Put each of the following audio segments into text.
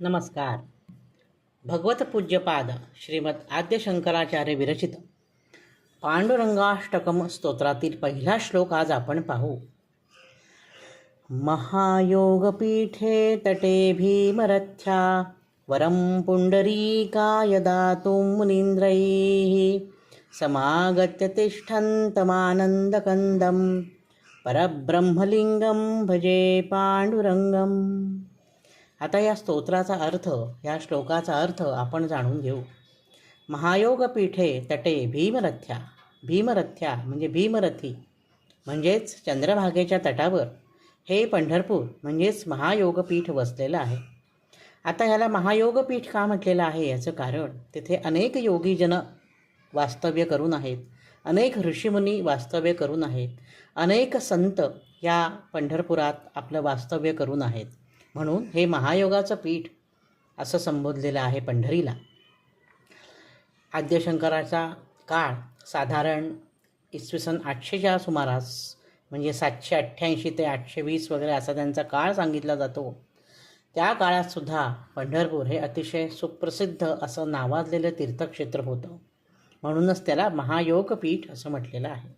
नमस्कार. भगवत पूज्यपाद श्रीमद आद्य शंकराचार्य विरचित. पांडुरंगाष्टकम स्तोत्रातील पहिला श्लोक आज आपण पाहू. महायोगपीठे तटे भीमरथ्या वरं पुण्डरीकाय दातुं मुनीन्द्रैः समागत्य तिष्ठन्तमानन्दकन्दं परब्रह्मलिङ्गं भजे पाण्डुरङ्गम् आता या स्तोत्राचा अर्थ या श्लोकाचा अर्थ आपण जाणून घेऊ. महायोग पीठे तटे भीमरथ्या. भीमरथ्या म्हणजे भीमरथी म्हणजेच चंद्रभागेच्या तटावर. हे पंढरपूर म्हणजेच महायोगपीठ वसलेलं आहे. आता ह्याला महायोगपीठ का म्हटलेलं आहे याचं कारण तिथे अनेक योगीजन वास्तव्य करून आहेत. अनेक ऋषीमुनी वास्तव्य करून आहेत. अनेक संत या पंढरपुरात आपलं वास्तव्य करून आहेत. म्हणून हे महायोगाचं पीठ असं संबोधलेलं आहे पंढरीला. आद्यशंकराचा काळ साधारण इसवी सन आठशेच्या सुमारास म्हणजे सातशे अठ्ठ्याऐंशी ते आठशे वीस वगैरे असा त्यांचा काळ सांगितला जातो. त्या काळातसुद्धा पंढरपूर हे अतिशय सुप्रसिद्ध असं नावाजलेलं तीर्थक्षेत्र होतं. म्हणूनच त्याला महायोगपीठ असं म्हटलेलं आहे.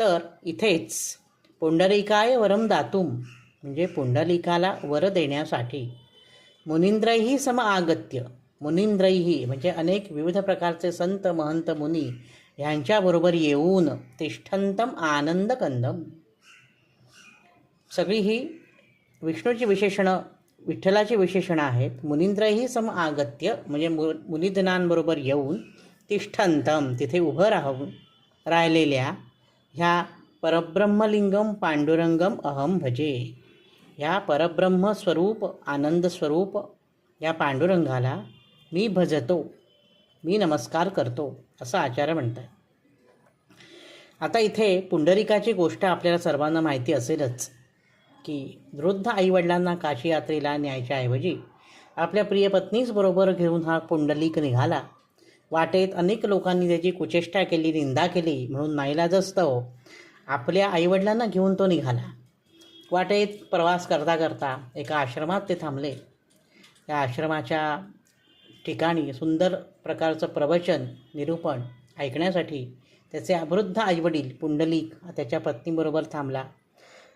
तर इथेच पुंडरीकाय वरम दातुम म्हणजे पुंडलिकाला वर देण्यासाठी. मुनिंद्रही सम आगत्य मुनींद्रही म्हणजे अनेक विविध प्रकारचे संत महंत मुनी ह्यांच्याबरोबर येऊन तिष्ठंतम आनंदकंदम. सगळी ही विष्णूची विशेषणं विठ्ठलाची विशेषणं आहेत. मुनिंद्रही सम आगत्य म्हणजे मु मुनिधनांबरोबर येऊन तिष्ठंतम तिथे उभं राहून राहिलेल्या ह्या परब्रह्मलिंगम पांडुरंगम अहम भजे. ह्या परब्रह्म स्वरूप आनंद स्वरूप या पांडुरंगाला मी भजतो मी नमस्कार करतो असं आचार्य म्हणतात आता इथे पुंडरिकाची गोष्ट आपल्याला सर्वांना माहिती असेलच की वृद्ध आईवडिलांना काशी यात्रेला न्यायच्या ऐवजी आपल्या प्रिय पत्नीच बरोबर घेऊन हा पुंडलिक निघाला. वाटेत अनेक लोकांनी त्याची कुचेष्टा केली निंदा केली म्हणून नाईलाज आपल्या आईवडिलांना घेऊन तो निघाला. वाटेत प्रवास करता करता एका आश्रमात ते थांबले. त्या आश्रमाच्या ठिकाणी सुंदर प्रकारचं प्रवचन निरूपण ऐकण्यासाठी त्याचे अवृद्ध आईवडील पुंडलिक त्याच्या पत्नीबरोबर थांबला.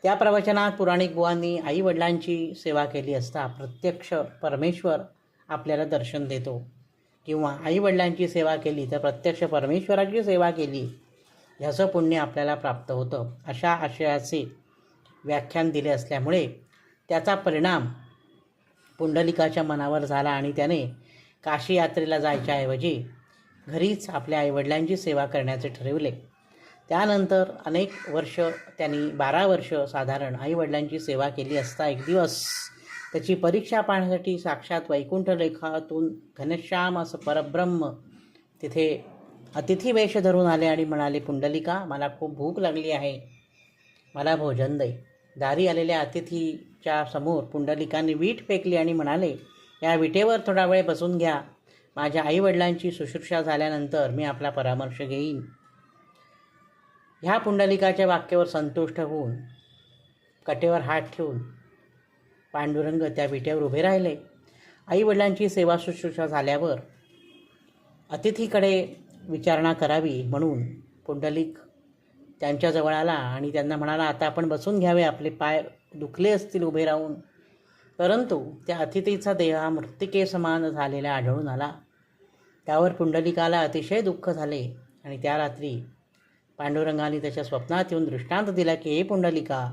त्या प्रवचनात पुराणिक बुवांनी आईवडिलांची सेवा केली असता प्रत्यक्ष परमेश्वर आपल्याला दर्शन देतो. किंवा आईवडिलांची सेवा केली तर प्रत्यक्ष परमेश्वराची सेवा केली ह्याचं पुण्य आपल्याला प्राप्त होतं अशा आशयाचे व्याख्यान दिले असल्यामुळे त्याचा परिणाम पुंडलिकाच्या मनावर झाला आणि त्याने काशी यात्रेला जायच्याऐवजी घरीच आपल्या आईवडिलांची सेवा करण्याचे ठरविले. त्यानंतर अनेक वर्ष त्यांनी बारा वर्ष साधारण आईवडिलांची सेवा केली असता एक दिवस त्याची परीक्षा पाहण्यासाठी साक्षात वैकुंठ लेखातून घनश्याम असं परब्रह्म तिथे अतिथी वेश धरून आले आणि म्हणाले पुंडलिका मला खूप भूक लागली आहे. मला भोजन दे. दारी आलेल्या अतिथीच्या समोर पुंडलिकाने वीट फेकली आणि म्हणाले या विटेवर थोडा वेळ बसून घ्या. माझ्या आईवडिलांची शुश्रूषा झाल्यानंतर मी आपला परामर्श घेईन. ह्या पुंडलिकाच्या वाक्यावर संतुष्ट होऊन कटेवर हात ठेवून पांडुरंग त्या विटेवर उभे राहिले. आईवडिलांची सेवा शुश्रूषा झाल्यावर अतिथीकडे विचारणा करावी म्हणून पुंडलिक त्यांच्याजवळ आला आणि त्यांना म्हणाला आता आपण बसून घ्यावे आपले पाय दुखले असतील उभे राहून. परंतु त्या अतिथीचा देह हा मृत्तिके समान झालेला आढळून आला. त्यावर पुंडलिकाला अतिशय दुःख झाले आणि त्या रात्री पांडुरंगाने त्याच्या स्वप्नात येऊन दृष्टांत दिला की हे पुंडलिका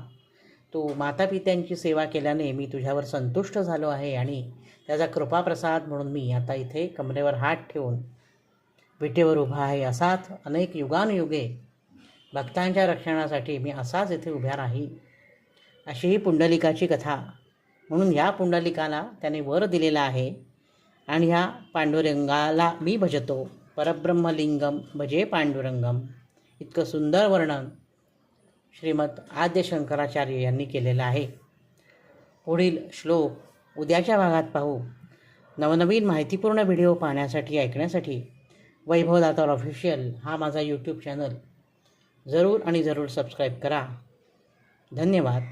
तू मातापित्यांची सेवा केल्याने मी तुझ्यावर संतुष्ट झालो आहे आणि त्याचा कृपाप्रसाद म्हणून मी आता इथे कमरेवर हात ठेवून विटेवर उभा आहे असाच अनेक युगानुयुगे भक्तांच्या रक्षणासाठी मी असाच इथे उभ्या राही. अशी ही पुंडलिकाची कथा. म्हणून ह्या पुंडलिकाला त्याने वर दिलेला आहे आणि ह्या पांडुरंगाला मी भजतो. परब्रह्मलिंगम भजे पांडुरंगम. इतकं सुंदर वर्णन श्रीमद आद्य शंकराचार्य यांनी केलेलं आहे. पुढील श्लोक उद्याच्या भागात पाहू. नवनवीन माहितीपूर्ण व्हिडिओ पाहण्यासाठी ऐकण्यासाठी वैभव दातार ऑफिशियल हा माझा यूट्यूब चॅनल जरूर आणि जरूर सबस्क्राईब करा. धन्यवाद.